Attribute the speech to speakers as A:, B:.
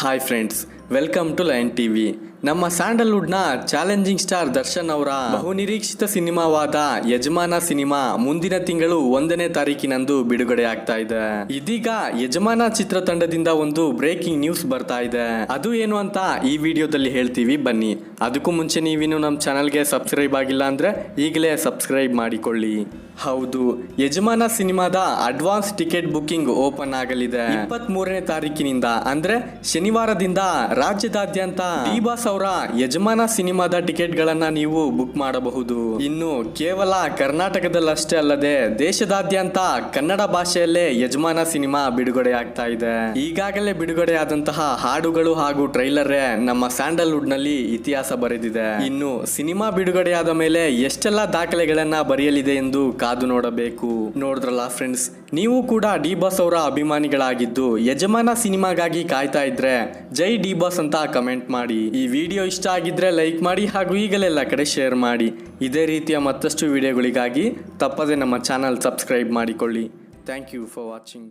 A: Hi friends welcome to line TV ನಮ್ಮ ಸ್ಯಾಂಡಲ್ವುಡ್ನ challenging star Darshan ಅವರ ಬಹುನಿರೀಕ್ಷಿತ ಸಿನಿಮಾವಾದ ಯಜಮಾನ ಸಿನಿಮಾ ಮುಂದಿನ ತಿಂಗಳು ಒಂದನೇ ತಾರೀಕಿನಂದು ಬಿಡುಗಡೆ ಆಗ್ತಾ ಇದೆ. ಇದೀಗ ಯಜಮಾನ ಚಿತ್ರತಂಡದಿಂದ ಒಂದು ಬ್ರೇಕಿಂಗ್ ನ್ಯೂಸ್ ಬರ್ತಾ ಇದೆ. ಅದು ಏನು ಅಂತ ಈ ವಿಡಿಯೋದಲ್ಲಿ ಹೇಳ್ತೀವಿ, ಬನ್ನಿ. ಅದಕ್ಕೂ ಮುಂಚೆ ನೀವಿನ್ನು ನಮ್ಮ ಚಾನಲ್ಗೆ ಸಬ್ಸ್ಕ್ರೈಬ್ ಆಗಿಲ್ಲ ಅಂದ್ರೆ ಈಗಲೇ ಸಬ್ಸ್ಕ್ರೈಬ್ ಮಾಡಿಕೊಳ್ಳಿ. ಹೌದು, ಯಜಮಾನ ಸಿನಿಮಾದ ಅಡ್ವಾನ್ಸ್ ಟಿಕೆಟ್ ಬುಕ್ಕಿಂಗ್ ಓಪನ್ ಆಗಲಿದೆ. ಇಪ್ಪತ್ತ್ ಮೂರನೇ ತಾರೀಕಿನಿಂದ ಅಂದ್ರೆ ಶನಿವಾರದಿಂದ ರಾಜ್ಯದಾದ್ಯಂತ ಬಾಸ್ ಅವರ ಯಜಮಾನ ಸಿನಿಮಾದ ಟಿಕೆಟ್ ಗಳನ್ನ ನೀವು ಬುಕ್ ಮಾಡಬಹುದು. ಇನ್ನು ಕೇವಲ ಕರ್ನಾಟಕದಲ್ಲಷ್ಟೇ ಅಲ್ಲದೆ ದೇಶದಾದ್ಯಂತ ಕನ್ನಡ ಭಾಷೆಯಲ್ಲೇ ಯಜಮಾನ ಸಿನಿಮಾ ಬಿಡುಗಡೆ ಆಗ್ತಾ ಇದೆ. ಈಗಾಗಲೇ ಬಿಡುಗಡೆಯಾದಂತಹ ಹಾಡುಗಳು ಹಾಗೂ ಟ್ರೈಲರ್ ನಮ್ಮ ಸ್ಯಾಂಡಲ್ವುಡ್ನಲ್ಲಿ ಇತಿಹಾಸ ಬರೆದಿದೆ. ಇನ್ನು ಸಿನಿಮಾ ಬಿಡುಗಡೆಯಾದ ಮೇಲೆ ಎಷ್ಟೆಲ್ಲ ದಾಖಲೆಗಳನ್ನ ಬರೆಯಲಿದೆ ಎಂದು ಕಾದು ನೋಡಬೇಕು. ನೋಡಿದ್ರಲ್ಲ ಫ್ರೆಂಡ್ಸ್, ನೀವು ಕೂಡ ಡಿ ಬಾಸ್ ಅವರ ಅಭಿಮಾನಿಗಳಾಗಿದ್ದು ಯಜಮಾನ ಸಿನಿಮಾಗಾಗಿ ಕಾಯ್ತಾ ಇದ್ರೆ ಜೈ ಡಿ ಬಾಸ್ ಅಂತ ಕಮೆಂಟ್ ಮಾಡಿ. ಈ ವಿಡಿಯೋ ಇಷ್ಟ ಆಗಿದ್ರೆ ಲೈಕ್ ಮಾಡಿ ಹಾಗೂ ಈಗಲೆಲ್ಲ ಕಡೆ ಶೇರ್ ಮಾಡಿ. ಇದೇ ರೀತಿಯ ಮತ್ತಷ್ಟು ವಿಡಿಯೋಗಳಿಗಾಗಿ ತಪ್ಪದೆ ನಮ್ಮ ಚಾನಲ್ ಸಬ್ಸ್ಕ್ರೈಬ್ ಮಾಡಿಕೊಳ್ಳಿ. Thank you for watching